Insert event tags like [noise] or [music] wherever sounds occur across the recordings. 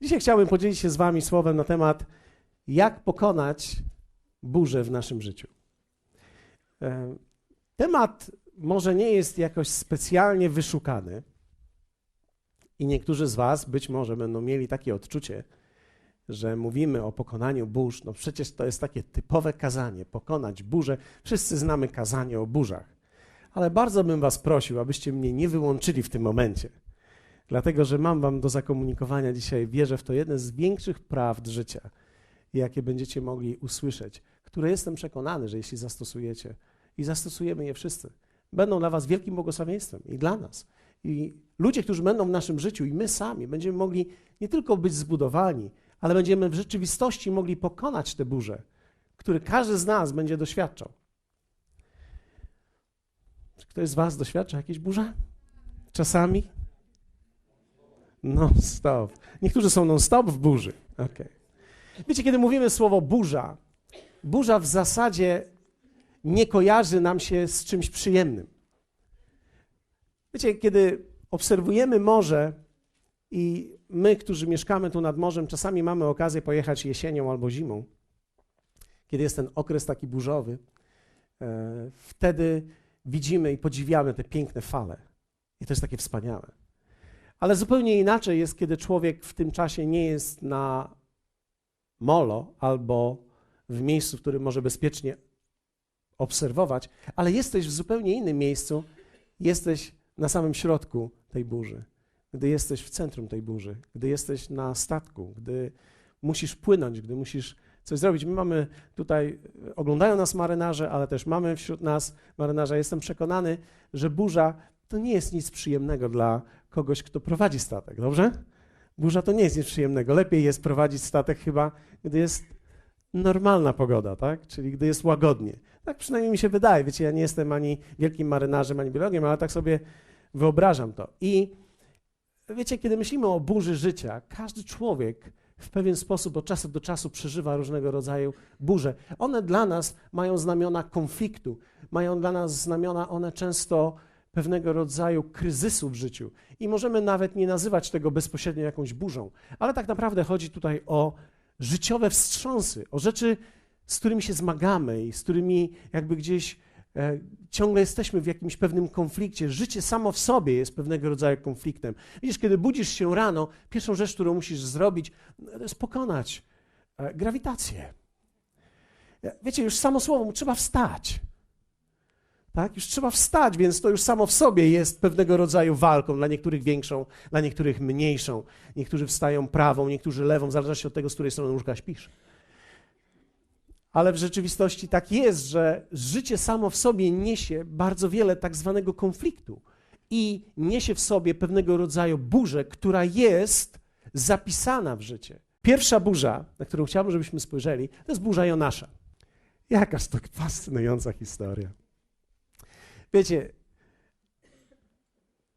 Dzisiaj chciałbym podzielić się z Wami słowem na temat, jak pokonać burzę w naszym życiu. E, temat może nie jest jakoś specjalnie wyszukany, i niektórzy z Was być może będą mieli takie odczucie, że mówimy o pokonaniu burz. No przecież to jest takie typowe kazanie pokonać burzę. Wszyscy znamy kazanie o burzach. Ale bardzo bym Was prosił, abyście mnie nie wyłączyli w tym momencie. Dlatego, że mam Wam do zakomunikowania dzisiaj, wierzę w to, jedne z większych prawd życia, jakie będziecie mogli usłyszeć, które jestem przekonany, że jeśli zastosujecie, i zastosujemy je wszyscy, będą dla Was wielkim błogosławieństwem i dla nas. I ludzie, którzy będą w naszym życiu, i my sami, będziemy mogli nie tylko być zbudowani, ale będziemy w rzeczywistości mogli pokonać te burze, które każdy z nas będzie doświadczał. Czy ktoś z Was doświadcza jakiejś burze? Czasami? Non-stop. Niektórzy są non-stop w burzy. Okay. Wiecie, kiedy mówimy słowo burza, burza w zasadzie nie kojarzy nam się z czymś przyjemnym. Wiecie, kiedy obserwujemy morze i my, którzy mieszkamy tu nad morzem, czasami mamy okazję pojechać jesienią albo zimą, kiedy jest ten okres taki burzowy, e, wtedy widzimy i podziwiamy te piękne fale. I to jest takie wspaniałe. Ale zupełnie inaczej jest, kiedy człowiek w tym czasie nie jest na molo albo w miejscu, w którym może bezpiecznie obserwować, ale jesteś w zupełnie innym miejscu, jesteś na samym środku tej burzy, gdy jesteś w centrum tej burzy, gdy jesteś na statku, gdy musisz płynąć, gdy musisz coś zrobić. My mamy tutaj, oglądają nas marynarze, ale też mamy wśród nas marynarza. Jestem przekonany, że burza to nie jest nic przyjemnego dla kogoś, kto prowadzi statek, dobrze? Burza to nie jest nic przyjemnego. Lepiej jest prowadzić statek chyba, gdy jest normalna pogoda, tak? Czyli gdy jest łagodnie. Tak przynajmniej mi się wydaje. Wiecie, ja nie jestem ani wielkim marynarzem, ani biologiem, ale tak sobie wyobrażam to. I wiecie, kiedy myślimy o burzy życia, każdy człowiek w pewien sposób od czasu do czasu przeżywa różnego rodzaju burze. One dla nas mają znamiona konfliktu, mają dla nas znamiona one często pewnego rodzaju kryzysu w życiu. I możemy nawet nie nazywać tego bezpośrednio jakąś burzą, ale tak naprawdę chodzi tutaj o życiowe wstrząsy, o rzeczy, z którymi się zmagamy i z którymi jakby gdzieś e, ciągle jesteśmy w jakimś pewnym konflikcie. Życie samo w sobie jest pewnego rodzaju konfliktem. Widzisz, kiedy budzisz się rano, pierwszą rzecz, którą musisz zrobić, to jest pokonać e, grawitację. E, wiecie, już samo słowo, trzeba wstać. Tak? Już trzeba wstać, więc to już samo w sobie jest pewnego rodzaju walką, dla niektórych większą, dla niektórych mniejszą. Niektórzy wstają prawą, niektórzy lewą, w zależności od tego, z której strony łóżka śpisz. Ale w rzeczywistości tak jest, że życie samo w sobie niesie bardzo wiele tak zwanego konfliktu i niesie w sobie pewnego rodzaju burzę, która jest zapisana w życie. Pierwsza burza, na którą chciałbym, żebyśmy spojrzeli, to jest burza Jonasza. Jakaż to fascynująca historia. Wiecie,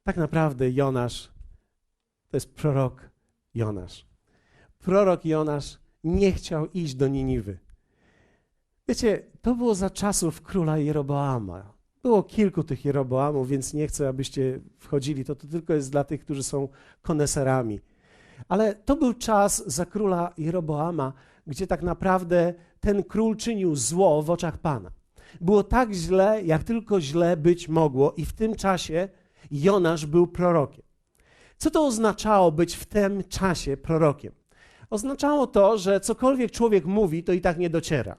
tak naprawdę Jonasz to jest prorok Jonasz. Prorok Jonasz nie chciał iść do Niniwy. Wiecie, to było za czasów króla Jeroboama. Było kilku tych Jeroboamów, więc nie chcę, abyście wchodzili. To, to tylko jest dla tych, którzy są koneserami. Ale to był czas za króla Jeroboama, gdzie tak naprawdę ten król czynił zło w oczach Pana. Było tak źle, jak tylko źle być mogło, i w tym czasie Jonasz był prorokiem. Co to oznaczało być w tym czasie prorokiem? Oznaczało to, że cokolwiek człowiek mówi, to i tak nie dociera.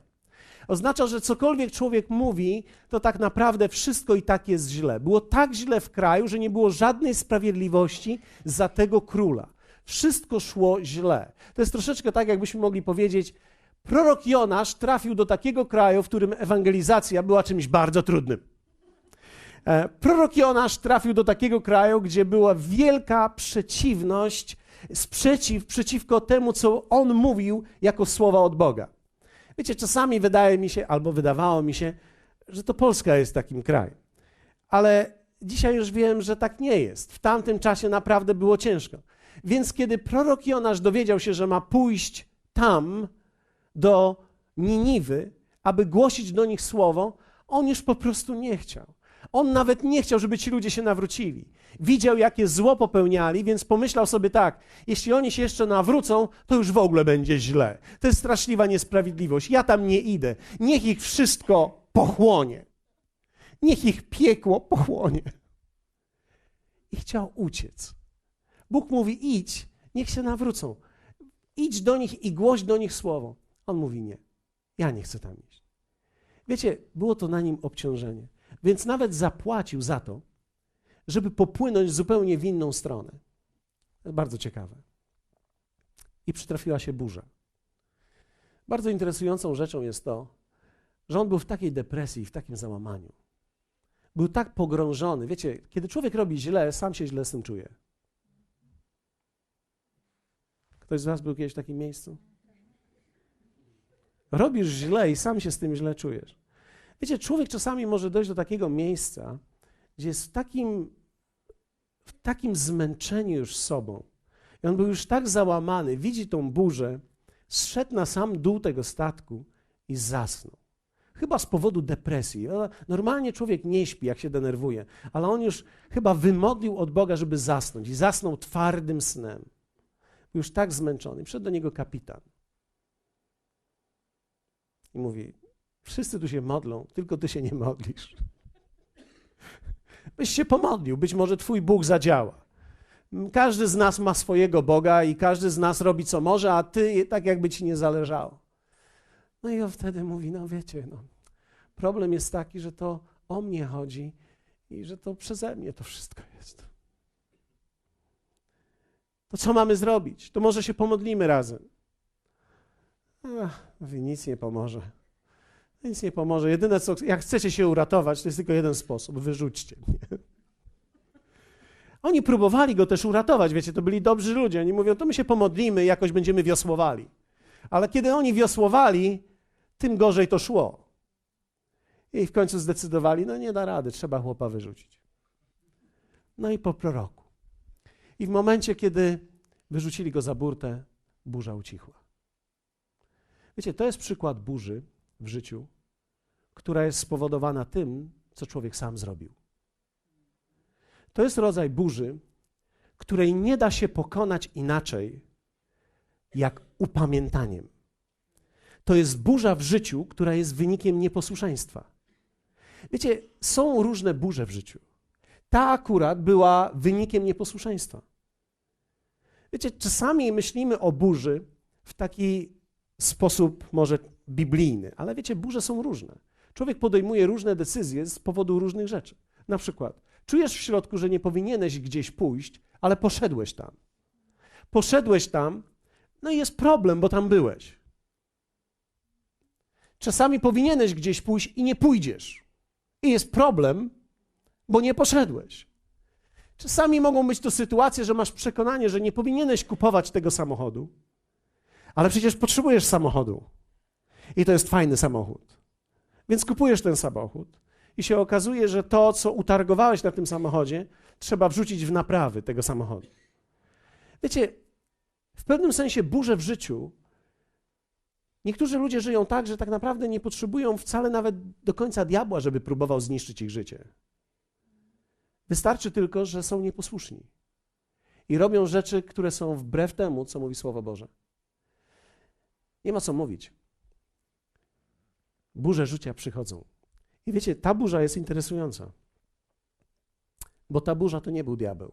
Oznacza, że cokolwiek człowiek mówi, to tak naprawdę wszystko i tak jest źle. Było tak źle w kraju, że nie było żadnej sprawiedliwości za tego króla. Wszystko szło źle. To jest troszeczkę tak, jakbyśmy mogli powiedzieć, prorok Jonasz trafił do takiego kraju, w którym ewangelizacja była czymś bardzo trudnym. E, prorok Jonasz trafił do takiego kraju, gdzie była wielka przeciwność, sprzeciw przeciwko temu, co on mówił jako słowa od Boga. Wiecie, czasami wydaje mi się, albo wydawało mi się, że to Polska jest takim krajem. Ale dzisiaj już wiem, że tak nie jest. W tamtym czasie naprawdę było ciężko. Więc kiedy prorok Jonasz dowiedział się, że ma pójść tam, do Niniwy, aby głosić do nich słowo, on już po prostu nie chciał. On nawet nie chciał, żeby ci ludzie się nawrócili. Widział, jakie zło popełniali, więc pomyślał sobie tak: jeśli oni się jeszcze nawrócą, to już w ogóle będzie źle. To jest straszliwa niesprawiedliwość. Ja tam nie idę. Niech ich wszystko pochłonie. Niech ich piekło pochłonie. I chciał uciec. Bóg mówi: idź, niech się nawrócą. Idź do nich i głoś do nich słowo. On mówi: nie, ja nie chcę tam iść. Wiecie, było to na nim obciążenie. Więc nawet zapłacił za to, żeby popłynąć zupełnie w inną stronę. Bardzo ciekawe. I przytrafiła się burza. Bardzo interesującą rzeczą jest to, że on był w takiej depresji, w takim załamaniu. Był tak pogrążony. Wiecie, kiedy człowiek robi źle, sam się źle z tym czuje. Ktoś z Was był kiedyś w takim miejscu? Robisz źle i sam się z tym źle czujesz. Wiecie, człowiek czasami może dojść do takiego miejsca, gdzie jest w takim, w takim zmęczeniu już sobą. I on był już tak załamany, widzi tą burzę, zszedł na sam dół tego statku i zasnął. Chyba z powodu depresji. Normalnie człowiek nie śpi, jak się denerwuje, ale on już chyba wymodlił od Boga, żeby zasnąć i zasnął twardym snem. Był już tak zmęczony. Przyszedł do niego kapitan i mówi: Wszyscy tu się modlą, tylko ty się nie modlisz. Byś się pomodlił, być może twój Bóg zadziała. Każdy z nas ma swojego Boga i każdy z nas robi co może, a ty tak jakby ci nie zależało. No i on wtedy mówi, no wiecie, no, problem jest taki, że to o mnie chodzi i że to przeze mnie to wszystko jest. To co mamy zrobić? To może się pomodlimy razem. Ach, mówi, nic nie pomoże. Nic nie pomoże. Jedyne, co, jak chcecie się uratować, to jest tylko jeden sposób. Wyrzućcie mnie. Oni próbowali go też uratować, wiecie, to byli dobrzy ludzie. Oni mówią, to my się pomodlimy, jakoś będziemy wiosłowali. Ale kiedy oni wiosłowali, tym gorzej to szło. I w końcu zdecydowali, no nie da rady, trzeba chłopa wyrzucić. No i po proroku. I w momencie, kiedy wyrzucili go za burtę, burza ucichła. Wiecie, to jest przykład burzy w życiu, która jest spowodowana tym, co człowiek sam zrobił. To jest rodzaj burzy, której nie da się pokonać inaczej, jak upamiętaniem. To jest burza w życiu, która jest wynikiem nieposłuszeństwa. Wiecie, są różne burze w życiu. Ta akurat była wynikiem nieposłuszeństwa. Wiecie, czasami myślimy o burzy w taki sposób może biblijny, ale wiecie, burze są różne. Człowiek podejmuje różne decyzje z powodu różnych rzeczy. Na przykład, czujesz w środku, że nie powinieneś gdzieś pójść, ale poszedłeś tam. Poszedłeś tam, no i jest problem, bo tam byłeś. Czasami powinieneś gdzieś pójść i nie pójdziesz. I jest problem, bo nie poszedłeś. Czasami mogą być to sytuacje, że masz przekonanie, że nie powinieneś kupować tego samochodu, ale przecież potrzebujesz samochodu. I to jest fajny samochód. Więc kupujesz ten samochód i się okazuje, że to, co utargowałeś na tym samochodzie, trzeba wrzucić w naprawy tego samochodu. Wiecie, w pewnym sensie burze w życiu. Niektórzy ludzie żyją tak, że tak naprawdę nie potrzebują wcale nawet do końca diabła, żeby próbował zniszczyć ich życie. Wystarczy tylko, że są nieposłuszni i robią rzeczy, które są wbrew temu, co mówi Słowo Boże. Nie ma co mówić burze życia przychodzą. I wiecie, ta burza jest interesująca. Bo ta burza to nie był diabeł.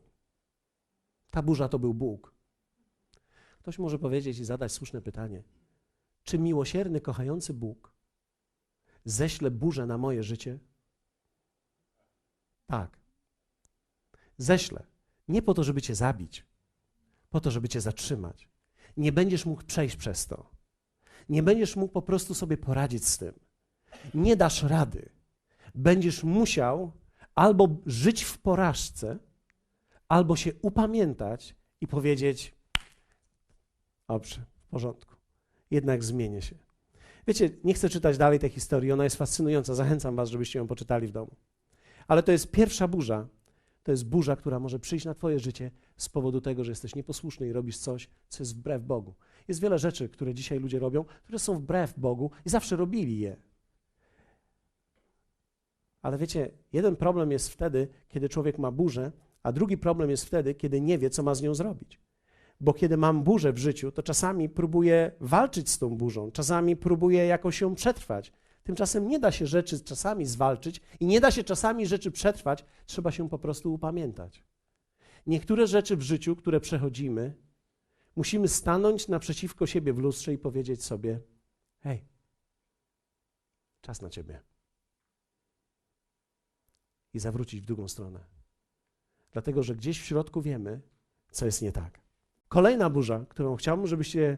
Ta burza to był Bóg. Ktoś może powiedzieć i zadać słuszne pytanie: czy miłosierny, kochający Bóg ześle burzę na moje życie? Tak. Ześle. Nie po to, żeby cię zabić, po to, żeby cię zatrzymać. Nie będziesz mógł przejść przez to. Nie będziesz mógł po prostu sobie poradzić z tym nie dasz rady. Będziesz musiał albo żyć w porażce, albo się upamiętać i powiedzieć: Dobrze, w porządku, jednak zmienię się. Wiecie, nie chcę czytać dalej tej historii, ona jest fascynująca. Zachęcam Was, żebyście ją poczytali w domu. Ale to jest pierwsza burza. To jest burza, która może przyjść na Twoje życie z powodu tego, że jesteś nieposłuszny i robisz coś, co jest wbrew Bogu. Jest wiele rzeczy, które dzisiaj ludzie robią, które są wbrew Bogu i zawsze robili je. Ale wiecie, jeden problem jest wtedy, kiedy człowiek ma burzę, a drugi problem jest wtedy, kiedy nie wie, co ma z nią zrobić. Bo kiedy mam burzę w życiu, to czasami próbuję walczyć z tą burzą, czasami próbuję jakoś ją przetrwać. Tymczasem nie da się rzeczy czasami zwalczyć i nie da się czasami rzeczy przetrwać, trzeba się po prostu upamiętać. Niektóre rzeczy w życiu, które przechodzimy, musimy stanąć naprzeciwko siebie w lustrze i powiedzieć sobie: Hej, czas na ciebie. I zawrócić w drugą stronę. Dlatego, że gdzieś w środku wiemy, co jest nie tak. Kolejna burza, którą chciałbym, żebyście,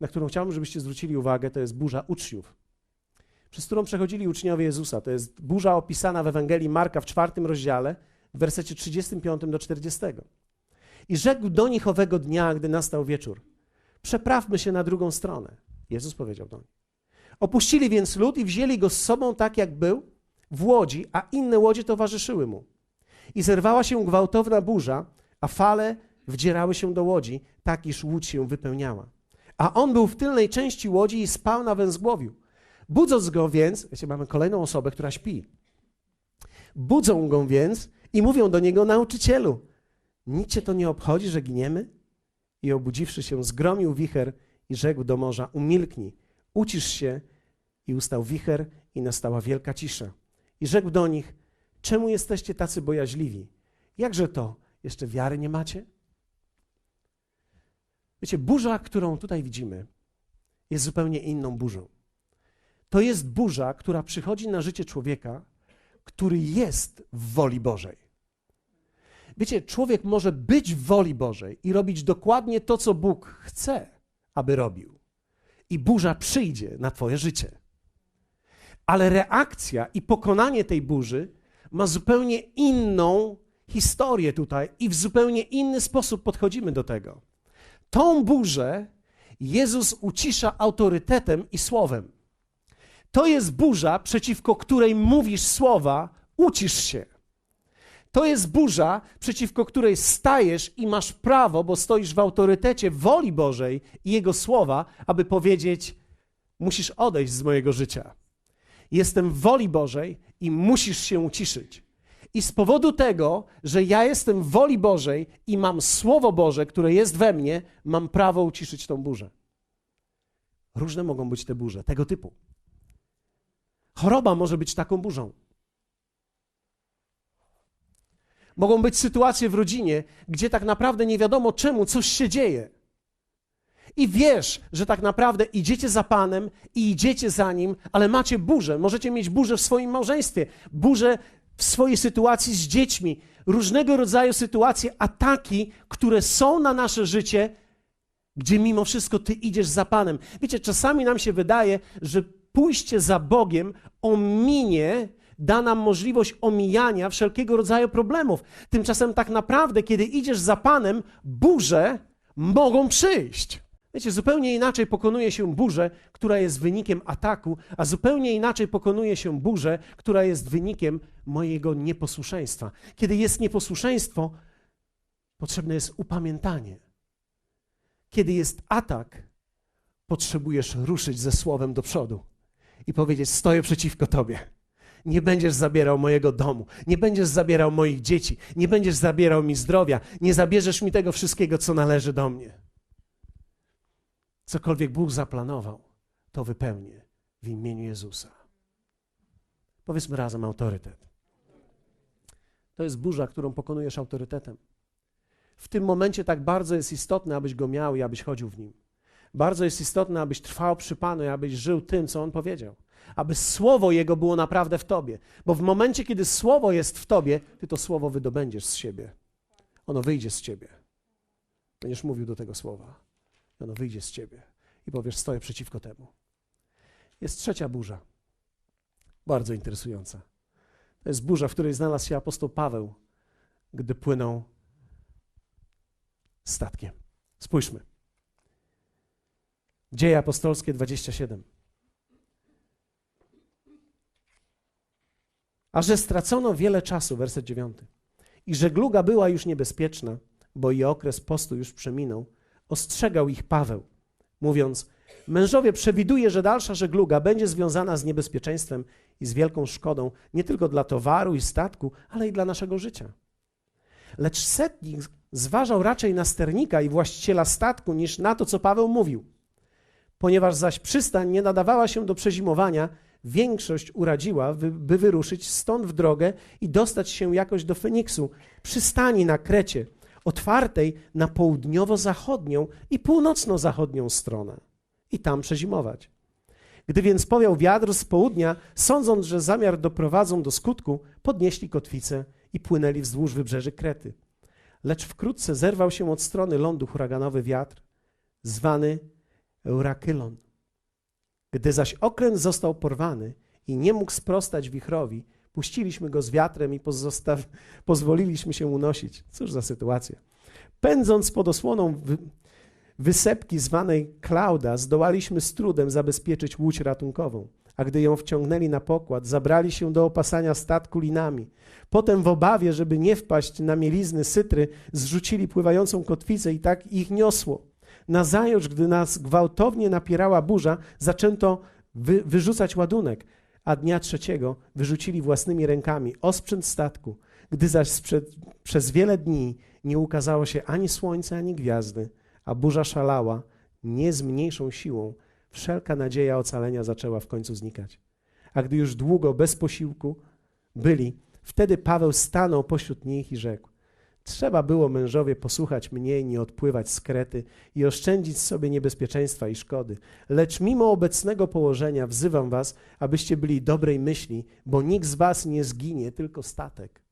na którą chciałbym, żebyście zwrócili uwagę, to jest burza uczniów, przez którą przechodzili uczniowie Jezusa. To jest burza opisana w Ewangelii Marka w czwartym rozdziale, w wersecie 35 do 40. I rzekł do nich owego dnia, gdy nastał wieczór: Przeprawmy się na drugą stronę. Jezus powiedział do nich. Opuścili więc lud i wzięli go z sobą tak, jak był, w łodzi, a inne łodzie towarzyszyły mu. I zerwała się gwałtowna burza, a fale wdzierały się do łodzi, tak iż łódź się wypełniała. A on był w tylnej części łodzi i spał na węzgłowiu. Budząc go więc, wiecie, mamy kolejną osobę, która śpi. Budzą go więc i mówią do niego, nauczycielu, nic cię to nie obchodzi, że giniemy? I obudziwszy się, zgromił wicher i rzekł do morza, umilknij, ucisz się. I ustał wicher i nastała wielka cisza. I rzekł do nich, czemu jesteście tacy bojaźliwi? Jakże to, jeszcze wiary nie macie? Wiecie, burza, którą tutaj widzimy, jest zupełnie inną burzą. To jest burza, która przychodzi na życie człowieka, który jest w woli Bożej. Wiecie, człowiek może być w woli Bożej i robić dokładnie to, co Bóg chce, aby robił. I burza przyjdzie na Twoje życie. Ale reakcja i pokonanie tej burzy ma zupełnie inną historię tutaj i w zupełnie inny sposób podchodzimy do tego. Tą burzę Jezus ucisza autorytetem i słowem. To jest burza, przeciwko której mówisz słowa, ucisz się. To jest burza, przeciwko której stajesz i masz prawo, bo stoisz w autorytecie woli Bożej i Jego słowa, aby powiedzieć: Musisz odejść z mojego życia. Jestem w woli Bożej i musisz się uciszyć. I z powodu tego, że ja jestem w woli Bożej i mam Słowo Boże, które jest we mnie, mam prawo uciszyć tą burzę. Różne mogą być te burze, tego typu. Choroba może być taką burzą. Mogą być sytuacje w rodzinie, gdzie tak naprawdę nie wiadomo czemu coś się dzieje. I wiesz, że tak naprawdę idziecie za Panem i idziecie za Nim, ale macie burzę. Możecie mieć burzę w swoim małżeństwie, burzę w swojej sytuacji z dziećmi, różnego rodzaju sytuacje, ataki, które są na nasze życie, gdzie mimo wszystko Ty idziesz za Panem. Wiecie, czasami nam się wydaje, że pójście za Bogiem ominie, da nam możliwość omijania wszelkiego rodzaju problemów. Tymczasem tak naprawdę, kiedy idziesz za Panem, burze mogą przyjść. Wiecie, zupełnie inaczej pokonuje się burzę, która jest wynikiem ataku, a zupełnie inaczej pokonuje się burzę, która jest wynikiem mojego nieposłuszeństwa. Kiedy jest nieposłuszeństwo, potrzebne jest upamiętanie. Kiedy jest atak, potrzebujesz ruszyć ze słowem do przodu i powiedzieć: Stoję przeciwko Tobie. Nie będziesz zabierał mojego domu, nie będziesz zabierał moich dzieci, nie będziesz zabierał mi zdrowia, nie zabierzesz mi tego wszystkiego, co należy do mnie. Cokolwiek Bóg zaplanował, to wypełnię w imieniu Jezusa. Powiedzmy razem autorytet. To jest burza, którą pokonujesz autorytetem. W tym momencie tak bardzo jest istotne, abyś go miał i abyś chodził w nim. Bardzo jest istotne, abyś trwał przy Panu i abyś żył tym, co On powiedział. Aby słowo Jego było naprawdę w tobie. Bo w momencie, kiedy słowo jest w tobie, ty to słowo wydobędziesz z siebie. Ono wyjdzie z ciebie. Będziesz mówił do tego słowa. Ono wyjdzie z ciebie. I powiesz, stoję przeciwko temu. Jest trzecia burza. Bardzo interesująca. To jest burza, w której znalazł się apostoł Paweł, gdy płynął statkiem. Spójrzmy. Dzieje apostolskie 27. A że stracono wiele czasu, werset 9. I żegluga była już niebezpieczna, bo i okres postu już przeminął, ostrzegał ich Paweł. mówiąc: Mężowie przewiduje, że dalsza żegluga będzie związana z niebezpieczeństwem i z wielką szkodą, nie tylko dla towaru i statku, ale i dla naszego życia. Lecz setnik zważał raczej na sternika i właściciela statku niż na to, co Paweł mówił. Ponieważ zaś przystań nie nadawała się do przezimowania, większość uradziła, by wyruszyć stąd w drogę i dostać się jakoś do Feniksu, przystani na Krecie, otwartej na południowo-zachodnią i północno-zachodnią stronę i tam przezimować. Gdy więc powiał wiatr z południa, sądząc, że zamiar doprowadzą do skutku, podnieśli kotwicę i płynęli wzdłuż wybrzeży Krety. Lecz wkrótce zerwał się od strony lądu huraganowy wiatr, zwany Eurakylon. Gdy zaś okręt został porwany i nie mógł sprostać wichrowi, puściliśmy go z wiatrem i [laughs] pozwoliliśmy się unosić. Cóż za sytuacja. Pędząc pod osłoną wysepki zwanej Klauda zdołaliśmy z trudem zabezpieczyć łódź ratunkową, a gdy ją wciągnęli na pokład, zabrali się do opasania statku linami. Potem w obawie, żeby nie wpaść na mielizny sytry, zrzucili pływającą kotwicę i tak ich niosło. Nazajutrz, gdy nas gwałtownie napierała burza, zaczęto wy, wyrzucać ładunek, a dnia trzeciego wyrzucili własnymi rękami osprzęt statku. Gdy zaś sprzed, przez wiele dni nie ukazało się ani słońce, ani gwiazdy, a burza szalała, nie z mniejszą siłą, wszelka nadzieja ocalenia zaczęła w końcu znikać. A gdy już długo bez posiłku byli, wtedy Paweł stanął pośród nich i rzekł: Trzeba było mężowie posłuchać mnie nie odpływać z Krety i oszczędzić sobie niebezpieczeństwa i szkody. Lecz mimo obecnego położenia wzywam was, abyście byli dobrej myśli, bo nikt z was nie zginie, tylko statek.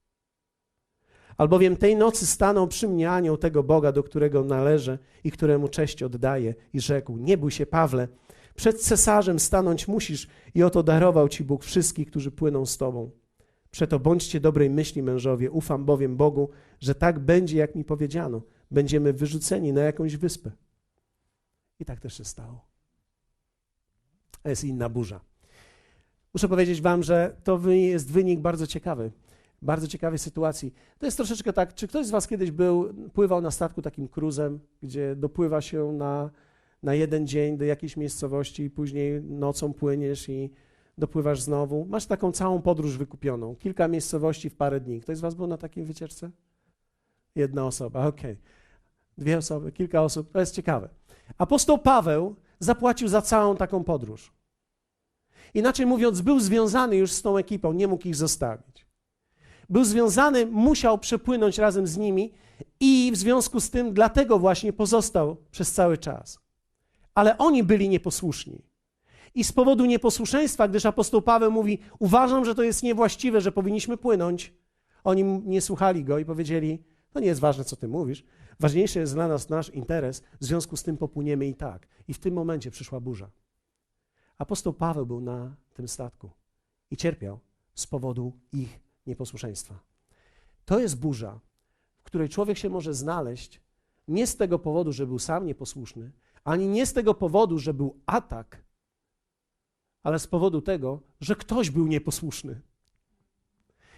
Albowiem tej nocy stanął przy mnie anioł tego Boga, do którego należę i któremu cześć oddaję i rzekł, nie bój się Pawle, przed cesarzem stanąć musisz i oto darował ci Bóg wszystkich, którzy płyną z tobą. Przeto bądźcie dobrej myśli, mężowie, ufam bowiem Bogu, że tak będzie, jak mi powiedziano. Będziemy wyrzuceni na jakąś wyspę. I tak też się stało. To jest inna burza. Muszę powiedzieć wam, że to jest wynik bardzo ciekawy bardzo ciekawej sytuacji. To jest troszeczkę tak, czy ktoś z Was kiedyś był, pływał na statku takim cruzem, gdzie dopływa się na, na jeden dzień do jakiejś miejscowości i później nocą płyniesz i dopływasz znowu. Masz taką całą podróż wykupioną, kilka miejscowości w parę dni. Ktoś z Was był na takiej wycieczce? Jedna osoba, okej. Okay. Dwie osoby, kilka osób, to jest ciekawe. Apostoł Paweł zapłacił za całą taką podróż. Inaczej mówiąc, był związany już z tą ekipą, nie mógł ich zostawić był związany, musiał przepłynąć razem z nimi i w związku z tym dlatego właśnie pozostał przez cały czas. Ale oni byli nieposłuszni. I z powodu nieposłuszeństwa, gdyż apostoł Paweł mówi: Uważam, że to jest niewłaściwe, że powinniśmy płynąć, oni nie słuchali go i powiedzieli: To nie jest ważne, co ty mówisz. Ważniejszy jest dla nas nasz interes, w związku z tym popłyniemy i tak. I w tym momencie przyszła burza. Apostoł Paweł był na tym statku i cierpiał z powodu ich nieposłuszeństwa. To jest burza, w której człowiek się może znaleźć nie z tego powodu, że był sam nieposłuszny, ani nie z tego powodu, że był atak, ale z powodu tego, że ktoś był nieposłuszny.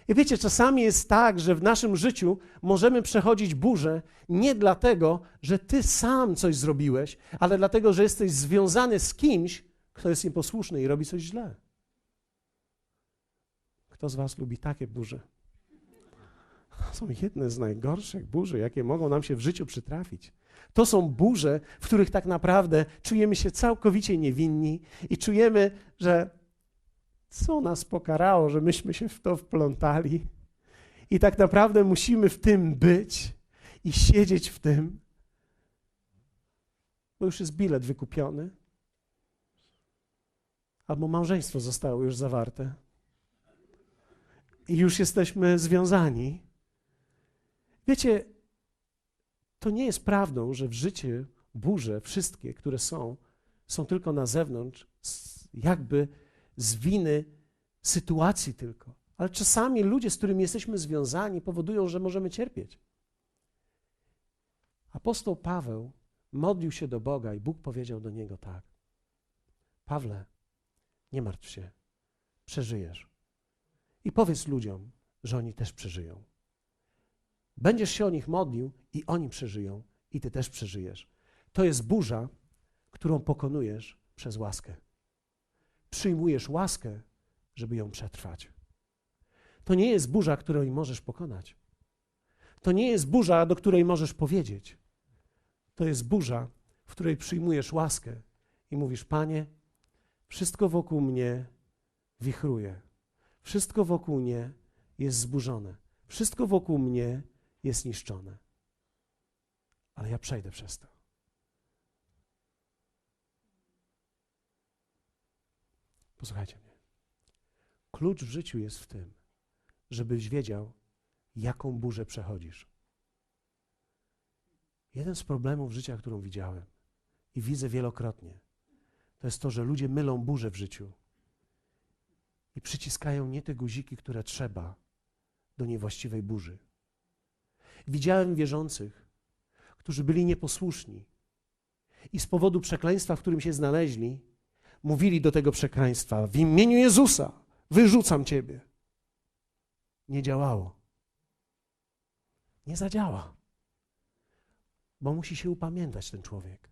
I wiecie, czasami jest tak, że w naszym życiu możemy przechodzić burzę nie dlatego, że ty sam coś zrobiłeś, ale dlatego, że jesteś związany z kimś, kto jest nieposłuszny i robi coś źle. Kto z Was lubi takie burze? Są jedne z najgorszych burzy, jakie mogą nam się w życiu przytrafić. To są burze, w których tak naprawdę czujemy się całkowicie niewinni i czujemy, że co nas pokarało, że myśmy się w to wplątali. I tak naprawdę musimy w tym być i siedzieć w tym, bo już jest bilet wykupiony, albo małżeństwo zostało już zawarte i już jesteśmy związani. Wiecie, to nie jest prawdą, że w życiu burze, wszystkie, które są, są tylko na zewnątrz, jakby z winy sytuacji tylko. Ale czasami ludzie, z którymi jesteśmy związani, powodują, że możemy cierpieć. Apostoł Paweł modlił się do Boga i Bóg powiedział do niego tak: Pawle, nie martw się, przeżyjesz. I powiedz ludziom, że oni też przeżyją. Będziesz się o nich modlił i oni przeżyją, i ty też przeżyjesz. To jest burza, którą pokonujesz przez łaskę. Przyjmujesz łaskę, żeby ją przetrwać. To nie jest burza, której możesz pokonać. To nie jest burza, do której możesz powiedzieć. To jest burza, w której przyjmujesz łaskę i mówisz: Panie, wszystko wokół mnie wichruje. Wszystko wokół mnie jest zburzone. Wszystko wokół mnie jest niszczone. Ale ja przejdę przez to. Posłuchajcie mnie. Klucz w życiu jest w tym, żebyś wiedział, jaką burzę przechodzisz. Jeden z problemów życia, którą widziałem i widzę wielokrotnie, to jest to, że ludzie mylą burzę w życiu i przyciskają nie te guziki, które trzeba do niewłaściwej burzy. Widziałem wierzących, którzy byli nieposłuszni i z powodu przekleństwa, w którym się znaleźli, mówili do tego przekleństwa: W imieniu Jezusa wyrzucam ciebie. Nie działało. Nie zadziała. Bo musi się upamiętać ten człowiek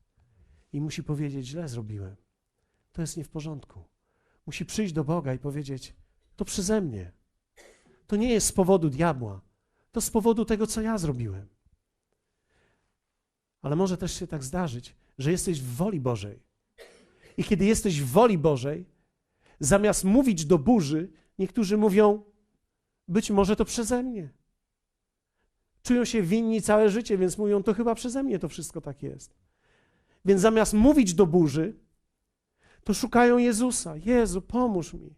i musi powiedzieć: Źle zrobiłem. To jest nie w porządku. Musi przyjść do Boga i powiedzieć: To przeze mnie. To nie jest z powodu diabła. To z powodu tego, co ja zrobiłem. Ale może też się tak zdarzyć, że jesteś w woli Bożej. I kiedy jesteś w woli Bożej, zamiast mówić do burzy, niektórzy mówią: Być może to przeze mnie. Czują się winni całe życie, więc mówią: To chyba przeze mnie to wszystko tak jest. Więc zamiast mówić do burzy, to szukają Jezusa. Jezu, pomóż mi.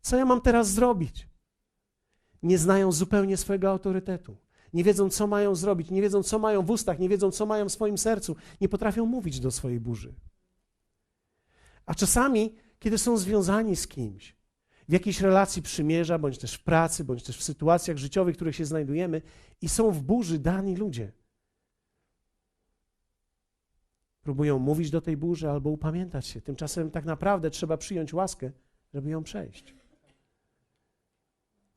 Co ja mam teraz zrobić? Nie znają zupełnie swojego autorytetu. Nie wiedzą, co mają zrobić, nie wiedzą, co mają w ustach, nie wiedzą, co mają w swoim sercu. Nie potrafią mówić do swojej burzy. A czasami, kiedy są związani z kimś, w jakiejś relacji przymierza, bądź też w pracy, bądź też w sytuacjach życiowych, w których się znajdujemy, i są w burzy dani ludzie, próbują mówić do tej burzy albo upamiętać się. Tymczasem tak naprawdę trzeba przyjąć łaskę, żeby ją przejść.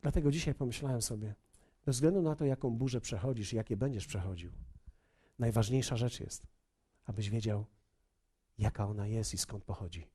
Dlatego dzisiaj pomyślałem sobie, bez względu na to, jaką burzę przechodzisz i jakie będziesz przechodził, najważniejsza rzecz jest, abyś wiedział, jaka ona jest i skąd pochodzi.